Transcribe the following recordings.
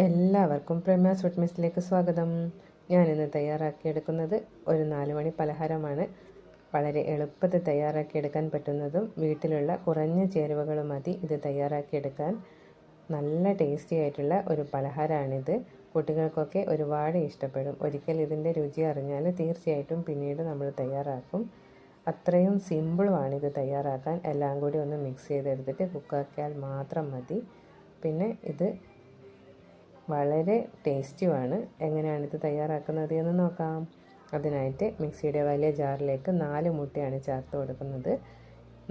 എല്ലാവർക്കും പ്രേമ സ്വീറ്റ് മിസ്സിലേക്ക് സ്വാഗതം. ഞാനിന്ന് തയ്യാറാക്കിയെടുക്കുന്നത് ഒരു നാലുമണി പലഹാരമാണ്. വളരെ എളുപ്പത്തിൽ തയ്യാറാക്കിയെടുക്കാൻ പറ്റുന്നതും വീട്ടിലുള്ള കുറഞ്ഞ ചേരുവകൾ മതി ഇത് തയ്യാറാക്കിയെടുക്കാൻ നല്ല ടേസ്റ്റി ആയിട്ടുള്ള ഒരു പലഹാരമാണിത് കുട്ടികൾക്കൊക്കെ ഒരുപാട് ഇഷ്ടപ്പെടും. ഒരിക്കൽ ഇതിന്റെ രുചി അറിഞ്ഞാൽ തീർച്ചയായിട്ടും പിന്നീട് നമ്മൾ തയ്യാറാക്കും. അത്രയും സിമ്പിളുമാണ് ഇത് തയ്യാറാക്കാൻ. എല്ലാം കൂടി ഒന്ന് മിക്സ് ചെയ്തെടുത്തിട്ട് കുക്കാക്കിയാൽ മാത്രം മതി. പിന്നെ ഇത് വളരെ ടേസ്റ്റിയുമാണ്. എങ്ങനെയാണിത് തയ്യാറാക്കുന്നത് എന്ന് നോക്കാം. അതിനായിട്ട് മിക്സിയുടെ വലിയ ജാറിലേക്ക് നാല് മുട്ടയാണ് ചേർത്ത് കൊടുക്കുന്നത്.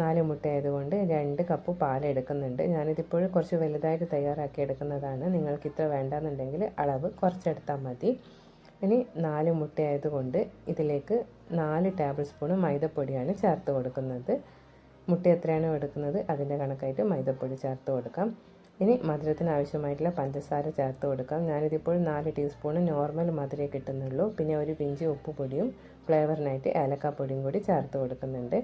നാല് മുട്ട ആയതുകൊണ്ട് രണ്ട് കപ്പ് പാലെടുക്കുന്നുണ്ട് ഞാനിതിപ്പോൾ കുറച്ച് വലുതായിട്ട് തയ്യാറാക്കി എടുക്കുന്നതാണ്. നിങ്ങൾക്ക് ഇത്ര വേണ്ടാന്നുണ്ടെങ്കിൽ അളവ് കുറച്ചെടുത്താൽ മതി. ഇനി നാല് മുട്ട ആയതുകൊണ്ട് ഇതിലേക്ക് നാല് ടേബിൾ സ്പൂൺ മൈദപ്പൊടിയാണ് ചേർത്ത് കൊടുക്കുന്നത്. മുട്ട എത്രയാണോ എടുക്കുന്നത് അതിന്റെ കണക്കായിട്ട് മൈദപ്പൊടി ചേർത്ത് കൊടുക്കാം. ഇനി മധുരത്തിന് ആവശ്യമായിട്ടുള്ള പഞ്ചസാര ചേർത്ത് കൊടുക്കാം. ഞാനിതിപ്പോൾ നാല് ടീസ്പൂൺ നോർമൽ മധുരമേ കിട്ടുന്നുള്ളൂ. പിന്നെ ഒരു പിഞ്ച് ഉപ്പ് പൊടിയും ഫ്ലേവറിനായിട്ട് ഏലക്കാപ്പൊടിയും കൂടി ചേർത്ത് കൊടുക്കുന്നുണ്ട്.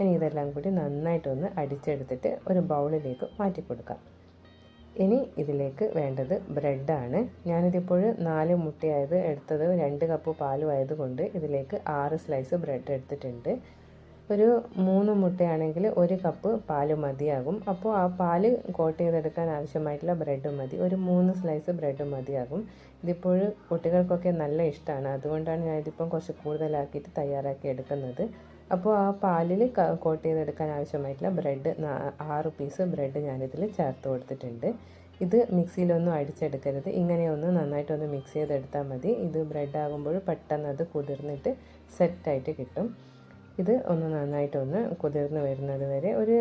ഇനി ഇതെല്ലാം കൂടി നന്നായിട്ടൊന്ന് അടിച്ചെടുത്തിട്ട് ഒരു ബൗളിലേക്ക് മാറ്റി കൊടുക്കാം ഇനി ഇതിലേക്ക് വേണ്ടത് ബ്രെഡാണ്. ഞാനിതിപ്പോൾ നാല് മുട്ടയായത് എടുത്തത് രണ്ട് കപ്പ് പാലും ആയതുകൊണ്ട് ഇതിലേക്ക് ആറ് സ്ലൈസ് ബ്രെഡ് എടുത്തിട്ടുണ്ട്. ഒരു മൂന്ന് മുട്ടയാണെങ്കിൽ ഒരു കപ്പ് പാൽ മതിയാകും. അപ്പോൾ ആ പാൽ കോട്ട് ചെയ്തെടുക്കാൻ ആവശ്യമായിട്ടുള്ള ബ്രെഡ് മതി. ഒരു മൂന്ന് സ്ലൈസ് ബ്രെഡ് മതിയാകും. ഇതിപ്പോൾ കുട്ടികൾക്കൊക്കെ നല്ല ഇഷ്ടമാണ്. അതുകൊണ്ടാണ് ഞാൻ ഇതിപ്പം കുറച്ച് കൂടുതലാക്കിയിട്ട് തയ്യാറാക്കി എടുക്കുന്നത്. അപ്പോൾ ആ പാലിൽ കോട്ട് ചെയ്തെടുക്കാൻ ആവശ്യമായിട്ടുള്ള ബ്രെഡ് ആറ് പീസ് ബ്രെഡ് ഞാനിതിൽ ചേർത്ത് കൊടുത്തിട്ടുണ്ട്. ഇത് മിക്സിയിലൊന്നും അടിച്ചെടുക്കരുത്. ഇങ്ങനെയൊന്ന് നന്നായിട്ടൊന്ന് മിക്സ് ചെയ്തെടുത്താൽ മതി. ഇത് ബ്രെഡ് ആകുമ്പോൾ പെട്ടെന്ന് അത് കുതിർന്നിട്ട് സെറ്റായിട്ട് കിട്ടും. ഇത് ഒന്ന് നന്നായിട്ടൊന്ന് കുതിർന്ന് വരുന്നത് വരെ ഒരു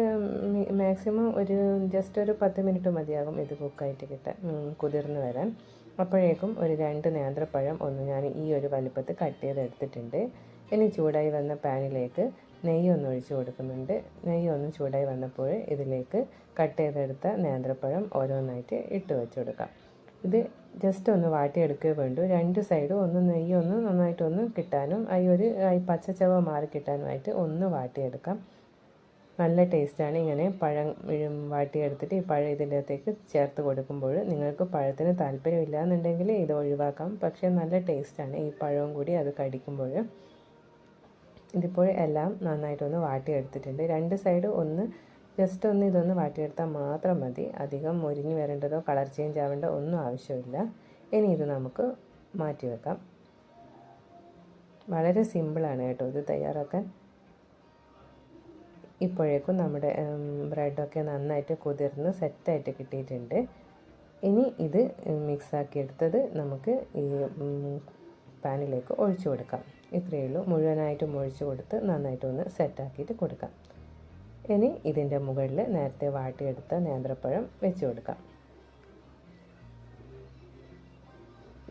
മാക്സിമം ഒരു ജസ്റ്റ് ഒരു പത്ത് മിനിറ്റ് മതിയാകും ഇത് കുക്കായിട്ട് കിട്ടാൻ കുതിർന്ന് വരാൻ. അപ്പോഴേക്കും ഒരു രണ്ട് നേന്ത്രപ്പഴം ഒന്ന് ഞാൻ ഈ ഒരു വലുപ്പത്തിൽ കട്ട് ചെയ്തെടുത്തിട്ടുണ്ട് ഇനി ചൂടായി വന്ന പാനിലേക്ക് നെയ്യ് ഒന്ന് ഒഴിച്ച് കൊടുക്കുന്നുണ്ട്. നെയ്യ് ഒന്ന് ചൂടായി വന്നപ്പോൾ ഇതിലേക്ക് കട്ട് ചെയ്തെടുത്ത നേന്ത്രപ്പഴം ഓരോന്നായിട്ട് ഇട്ട് വെച്ച് കൊടുക്കാം. ഇത് ജസ്റ്റ് ഒന്ന് വാട്ടിയെടുക്കുക വേണ്ടു. രണ്ട് സൈഡും ഒന്ന് നെയ്യ് ഒന്ന് നന്നായിട്ടൊന്ന് കിട്ടാനും ഈ ഒരു ഈ ചവ മാറി കിട്ടാനുമായിട്ട് ഒന്ന് വാട്ടിയെടുക്കാം. നല്ല ടേസ്റ്റാണ് ഇങ്ങനെ പഴം വാട്ടിയെടുത്തിട്ട് ഈ പഴം ഇതിന്റെ അകത്തേക്ക് ചേർത്ത് കൊടുക്കുമ്പോൾ നിങ്ങൾക്ക് പഴത്തിന് താല്പര്യമില്ല എന്നുണ്ടെങ്കിൽ ഇത് ഒഴിവാക്കാം. പക്ഷേ നല്ല ടേസ്റ്റാണ് ഈ പഴവും കൂടി അത് കടിക്കുമ്പോൾ ഇതിപ്പോൾ എല്ലാം നന്നായിട്ടൊന്ന് വാട്ടിയെടുത്തിട്ടുണ്ട്. രണ്ട് സൈഡ് ഒന്ന് ജസ്റ്റ് ഒന്ന് ഇതൊന്ന് വാട്ടിയെടുത്താൽ മാത്രം മതി. അധികം മുരിഞ്ഞു വരേണ്ടതോ കളർ ചേഞ്ച് ആവേണ്ട ഒന്നും ആവശ്യമില്ല. ഇനി ഇത് നമുക്ക് മാറ്റി വെക്കാം. വളരെ സിമ്പിളാണ് കേട്ടോ ഇത് തയ്യാറാക്കാൻ. ഇപ്പോഴേക്കും നമ്മുടെ ബ്രെഡൊക്കെ നന്നായിട്ട് കുതിർന്ന് സെറ്റായിട്ട് കിട്ടിയിട്ടുണ്ട്. ഇനി ഇത് മിക്സാക്കി എടുത്തത് നമുക്ക് ഈ പാനിലേക്ക് ഒഴിച്ചു കൊടുക്കാം. ഇത്രയേ ഉള്ളൂ. മുഴുവനായിട്ടും ഒഴിച്ചു കൊടുത്ത് നന്നായിട്ടൊന്ന് സെറ്റാക്കിയിട്ട് കൊടുക്കാം. ഇനി ഇതിന്റെ മുകളിൽ നേരത്തെ വാട്ടിയെടുത്ത നേന്ത്രപ്പഴം വെച്ച് കൊടുക്കാം.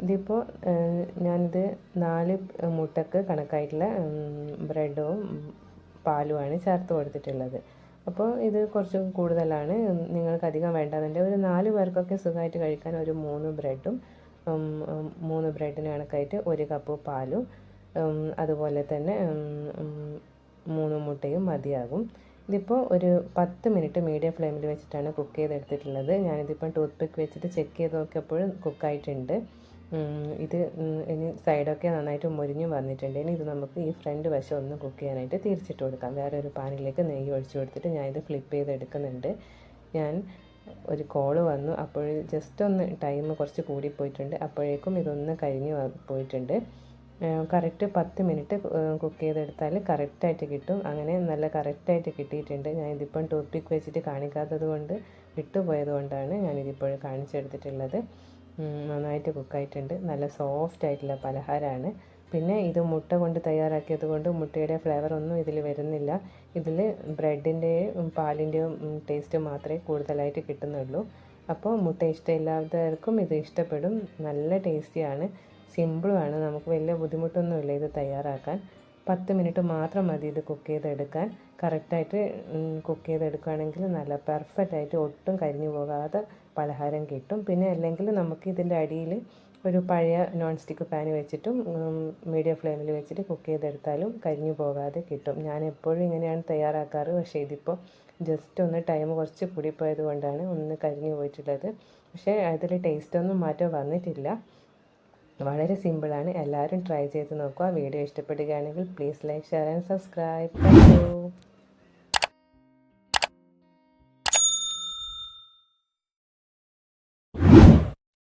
ഇതിപ്പോൾ ഞാനിത് നാല് മുട്ടക്ക് കണക്കായിട്ടുള്ള ബ്രെഡും പാലുമാണ് ചേർത്ത് കൊടുത്തിട്ടുള്ളത്. അപ്പോൾ ഇത് കുറച്ച് കൂടുതലാണ്. നിങ്ങൾക്ക് അധികം വേണ്ടാന്നുണ്ടെങ്കിൽ ഒരു നാല് പേർക്കൊക്കെ സുഖമായിട്ട് കഴിക്കാൻ ഒരു മൂന്ന് ബ്രെഡും മൂന്ന് ബ്രെഡിന് കണക്കായിട്ട് ഒരു കപ്പ് പാലും അതുപോലെ തന്നെ മൂന്ന് മുട്ടയും മതിയാകും. ഇതിപ്പോൾ ഒരു പത്ത് മിനിറ്റ് മീഡിയം ഫ്ലെയിമിൽ വെച്ചിട്ടാണ് കുക്ക് ചെയ്തെടുത്തിട്ടുള്ളത്. ഞാനിതിപ്പം ടൂത്ത് പിക്ക് വെച്ചിട്ട് ചെക്ക് ചെയ്ത് നോക്കിയപ്പോൾ കുക്കായിട്ടുണ്ട്. ഇത് ഇനി സൈഡൊക്കെ നന്നായിട്ട് മുരിഞ്ഞു വന്നിട്ടുണ്ട്. ഇനി ഇത് നമുക്ക് ഈ ഫ്രണ്ട് വശം ഒന്ന് കുക്ക് ചെയ്യാനായിട്ട് തിരിച്ചിട്ട് കൊടുക്കാം. വേറെ ഒരു പാനിലേക്ക് നെയ്യ് ഒഴിച്ചു കൊടുത്തിട്ട് ഞാനിത് ഫ്ലിപ്പ് ചെയ്തെടുക്കുന്നുണ്ട്. ഞാൻ ഒരു കോൾ വന്നു. അപ്പോൾ ജസ്റ്റ് ഒന്ന് ടൈം കുറച്ച് കൂടിപ്പോയിട്ടുണ്ട്. അപ്പോഴേക്കും ഇതൊന്ന് കരിഞ്ഞു പോയിട്ടുണ്ട്. കറക്റ്റ് പത്ത് മിനിറ്റ് കുക്ക് ചെയ്തെടുത്താൽ കറക്റ്റായിട്ട് കിട്ടും. അങ്ങനെ നല്ല കറക്റ്റായിട്ട് കിട്ടിയിട്ടുണ്ട്. ഞാൻ ഇതിപ്പം ടൂത്ത് പിക്ക് വെച്ചിട്ട് കാണിക്കാത്തത് കൊണ്ട് വിട്ടുപോയത് കൊണ്ടാണ് ഞാനിതിപ്പോൾ കാണിച്ചെടുത്തിട്ടുള്ളത്. നന്നായിട്ട് കുക്കായിട്ടുണ്ട്. നല്ല സോഫ്റ്റ് ആയിട്ടുള്ള പലഹാരമാണ്. പിന്നെ ഇത് മുട്ട കൊണ്ട് തയ്യാറാക്കിയത് കൊണ്ട് മുട്ടയുടെ ഫ്ലേവർ ഒന്നും ഇതിൽ വരുന്നില്ല. ഇതിൽ ബ്രെഡിന്റെയും പാലിന്റെയും ടേസ്റ്റ് മാത്രമേ കൂടുതലായിട്ട് കിട്ടുന്നുള്ളൂ. അപ്പോൾ മുട്ട ഇഷ്ടമില്ലാത്തവർക്കും ഇത് ഇഷ്ടപ്പെടും. നല്ല ടേസ്റ്റിയാണ്. സിമ്പിളുമാണ് നമുക്ക് വലിയ ബുദ്ധിമുട്ടൊന്നുമില്ല. ഇത് തയ്യാറാക്കാൻ. പത്ത് മിനിറ്റ് മാത്രം മതി ഇത് കുക്ക് ചെയ്തെടുക്കാൻ. കറക്റ്റായിട്ട് കുക്ക് ചെയ്തെടുക്കുകയാണെങ്കിൽ നല്ല പെർഫെക്റ്റ് ആയിട്ട് ഒട്ടും കരിഞ്ഞു പോകാതെ പലഹാരം കിട്ടും. പിന്നെ അല്ലെങ്കിൽ നമുക്ക് ഇതിന്റെ അടിയിൽ ഒരു പഴയ നോൺ സ്റ്റിക്ക് പാൻ വെച്ചിട്ടും മീഡിയം ഫ്ലെയിമിൽ വെച്ചിട്ട് കുക്ക് ചെയ്തെടുത്താലും കരിഞ്ഞു പോകാതെ കിട്ടും. ഞാൻ എപ്പോഴും ഇങ്ങനെയാണ് തയ്യാറാക്കാറ്. പക്ഷേ ഇതിപ്പോൾ ജസ്റ്റ് ഒന്ന് ടൈം കുറച്ച് കൂടിപ്പോയത് കൊണ്ടാണ് ഒന്ന് കരിഞ്ഞു പോയിട്ടുള്ളത്. പക്ഷേ അതിൽ ടേസ്റ്റൊന്നും മാറ്റം വന്നിട്ടില്ല. വളരെ സിമ്പിളാണ്. എല്ലാവരും ട്രൈ ചെയ്ത് നോക്കുക വീഡിയോ ഇഷ്ടപ്പെടുകയാണെങ്കിൽ please like share and subscribe. Thank you